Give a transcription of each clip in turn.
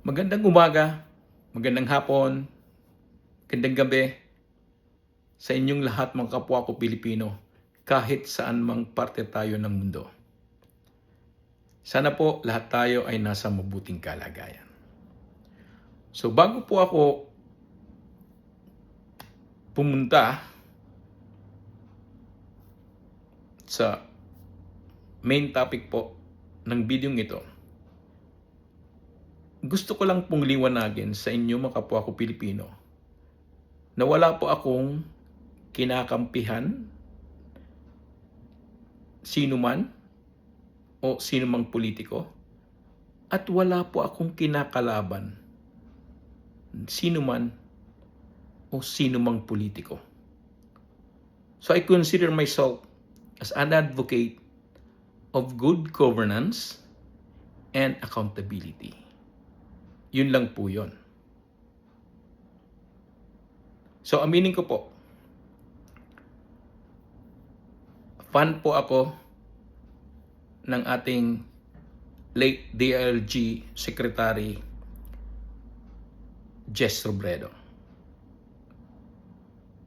Magandang umaga, magandang hapon, magandang gabi sa inyong lahat mga kapwa ko Pilipino kahit saan mang parte tayo ng mundo. Sana po lahat tayo ay nasa mabuting kalagayan. So bago po ako pumunta sa main topic po ng video ito, gusto ko lang pong liwanagin sa inyo mga kapwa ko Pilipino na wala po akong kinakampihan sino man o sino mang politiko at wala po akong kinakalaban sino man o sino mang politiko. So I consider myself as an advocate of good governance and accountability. Yun lang po yun. So, aminin ko po, fan po ako ng ating late DLG Secretary Jess Robredo.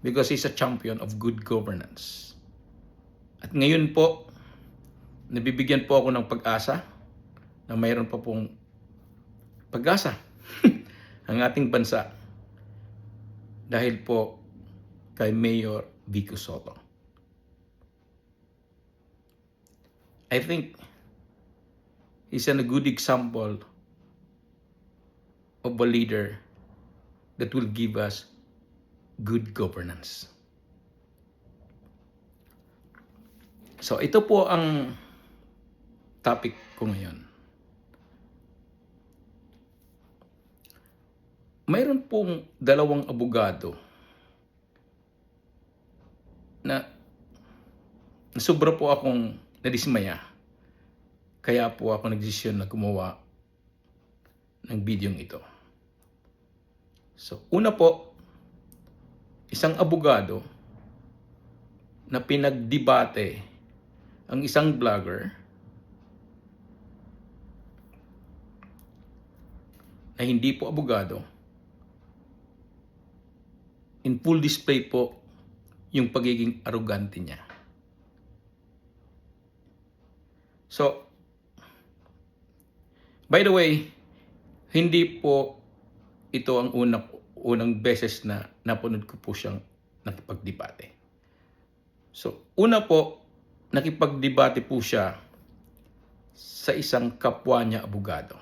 Because he's a champion of good governance. At ngayon po, nabibigyan po ako ng pag-asa na mayroon pa pong pag-asa ang ating bansa dahil po kay Mayor Vico Soto. I think he's a good example of a leader that will give us good governance. So ito po ang topic ko ngayon. Mayroon pong dalawang abogado na, sobra po akong nadismaya. Kaya po ako nagdesisyon na gumawa ng video ito. So, una po, isang abogado na pinagdebate ang isang vlogger na hindi po abogado in full display po yung pagiging arrogante niya. So, by the way, hindi po ito ang unang, unang beses na napanood ko po siyang nakipagdebate. So, una po, nakipagdebate po siya sa isang kapwa niya abogado.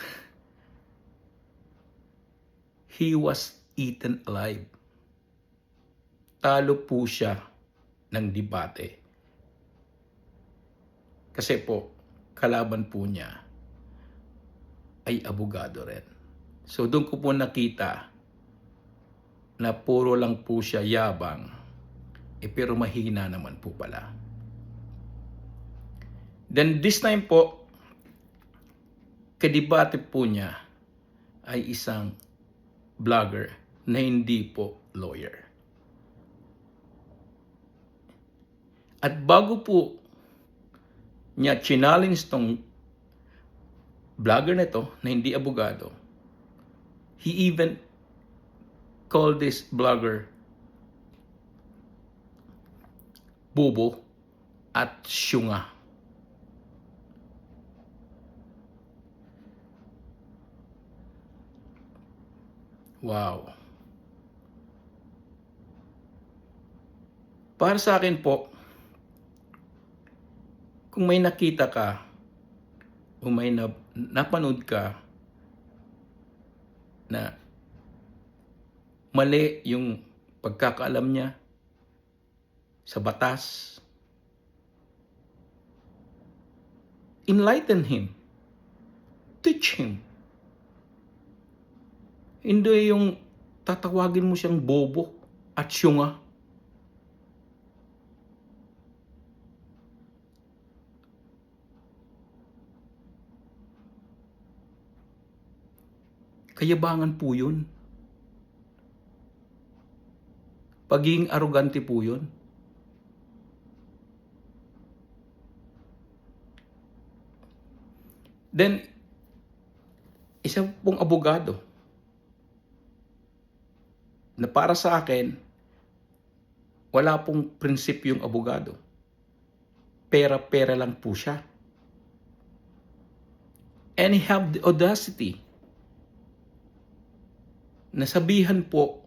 He was eaten alive. Talo po siya ng debate. Kasi po, kalaban po niya ay abogado rin. So doon ko po nakita na puro lang po siya yabang, eh pero mahina naman po pala. Then this time po, kadibate po niya ay isang vlogger na hindi po lawyer. At bago po niya challenge tong vlogger na ito na hindi abogado, he even called this vlogger bobo at syunga. Wow. Para sa akin po, kung may nakita ka o may na, napanood ka na mali yung pagkakaalam niya sa batas, enlighten him. Teach him. Hindi yung tatawagin mo siyang bobo at syunga. Kayabangan po yun. Pagiging arugante po yun. Then, isa pong abogado na para sa akin, wala pong prinsipyong abogado. Pera-pera lang po siya. And he have the audacity na sabihan po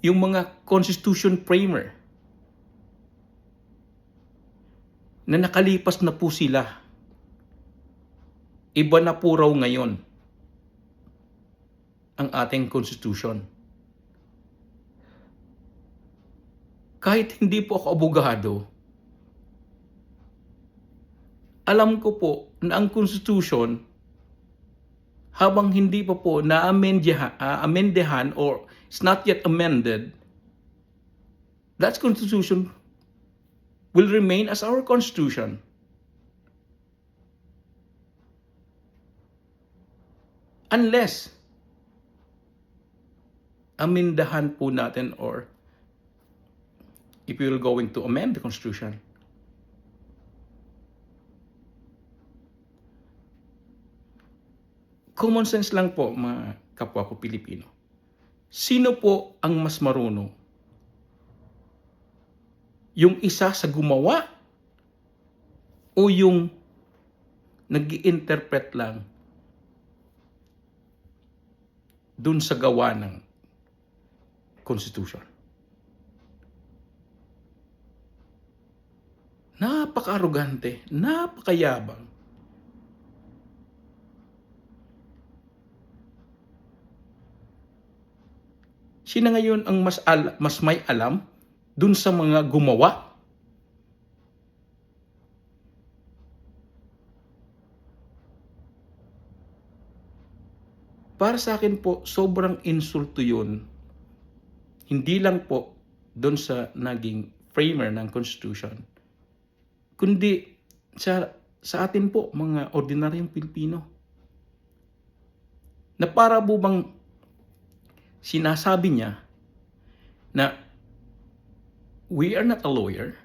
yung mga constitution framer na nakalipas na po sila. Iba na po raw ngayon ang ating constitution. Kahit hindi po ako abogado, alam ko po na ang constitution habang hindi pa po na-amendehan uh, or it's not yet amended, that constitution will remain as our constitution. Unless amindahan po natin or if we will going to amend the constitution. Common sense lang po mga kapwa ko Pilipino. Sino po ang mas marunong? Yung isa sa gumawa o yung nag interpret lang dun sa gawa ng Constitution? Napaka-arugante, napakayabang. Sino ngayon ang mas al- mas may alam dun sa mga gumawa? Para sa akin po, sobrang insulto yun. Hindi lang po doon sa naging framer ng Constitution, kundi sa, sa atin po, mga ordinaryong Pilipino. Na para po bang sinasabi niya na we are not a lawyer,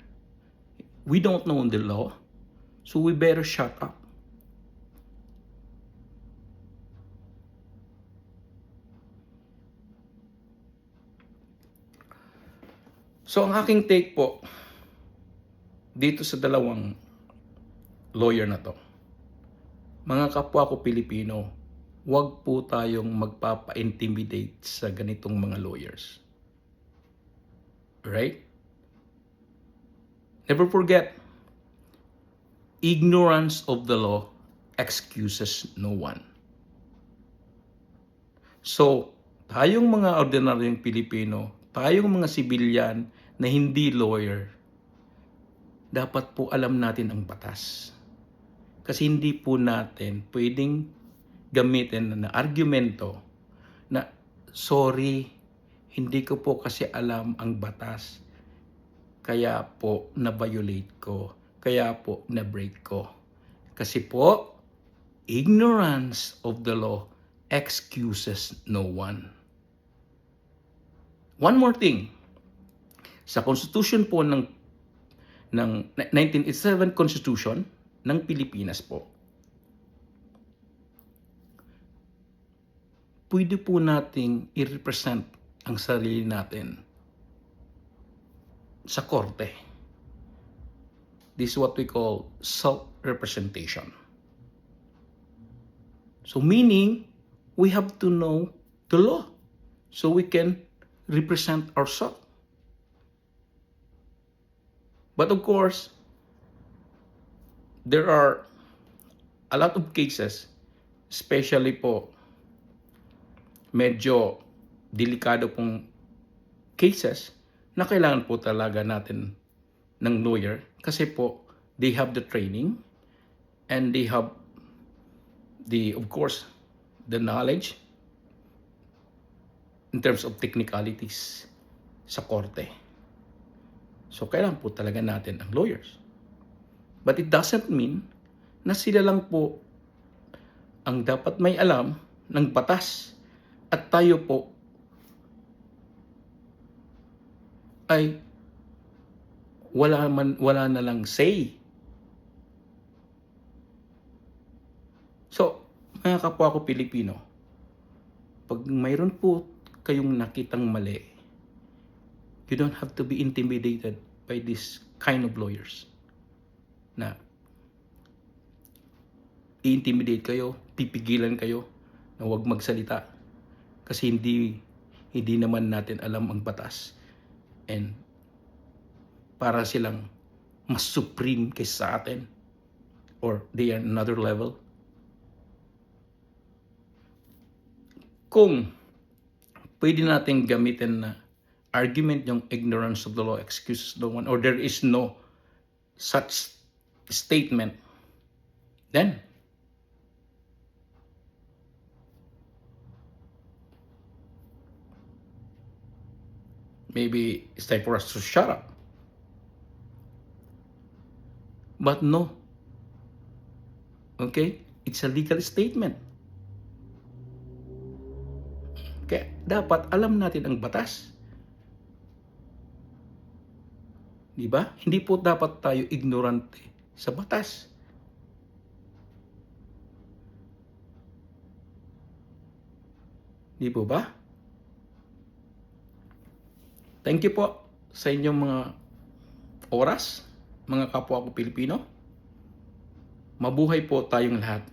we don't know the law, so we better shut up. So ang aking take po dito sa dalawang lawyer na to, mga kapwa ko Pilipino, wag po tayong magpapa-intimidate sa ganitong mga lawyers. Right? Never forget, ignorance of the law excuses no one. So, tayong mga ordinaryong Pilipino, tayong mga sibilyan na hindi lawyer, dapat po alam natin ang batas. Kasi hindi po natin pwedeng gamitin na argumento na sorry, hindi ko po kasi alam ang batas. Kaya po na-violate ko. Kaya po na-break ko. Kasi po, ignorance of the law excuses no one. One more thing. Sa Constitution po ng ng 1987 Constitution ng Pilipinas po, pwede po nating i-represent ang sarili natin sa korte. This is what we call self-representation. So meaning, we have to know the law so we can represent ourselves. But of course, there are a lot of cases, especially po medyo delikado pong cases na kailangan po talaga natin ng lawyer kasi po they have the training and they have the of course the knowledge in terms of technicalities sa korte. So kailangan po talaga natin ang lawyers. But it doesn't mean na sila lang po ang dapat may alam ng batas at tayo po ay wala man wala na lang say. So, mga kapwa ko Pilipino, pag mayroon po kayong nakitang mali, you don't have to be intimidated by this kind of lawyers na i-intimidate kayo, pipigilan kayo na huwag magsalita kasi hindi hindi naman natin alam ang batas. And para silang mas supreme kaysa sa atin. Or they are another level. Kung pwede natin gamitin na argument yung ignorance of the law excuses no one or there is no such statement then maybe it's time for us to shut up but no okay it's a legal statement kaya dapat alam natin ang batas. Di ba? Hindi po dapat tayo ignorante sa batas. Di po ba? Thank you po sa inyong mga oras, mga kapwa ko Pilipino. Mabuhay po tayong lahat.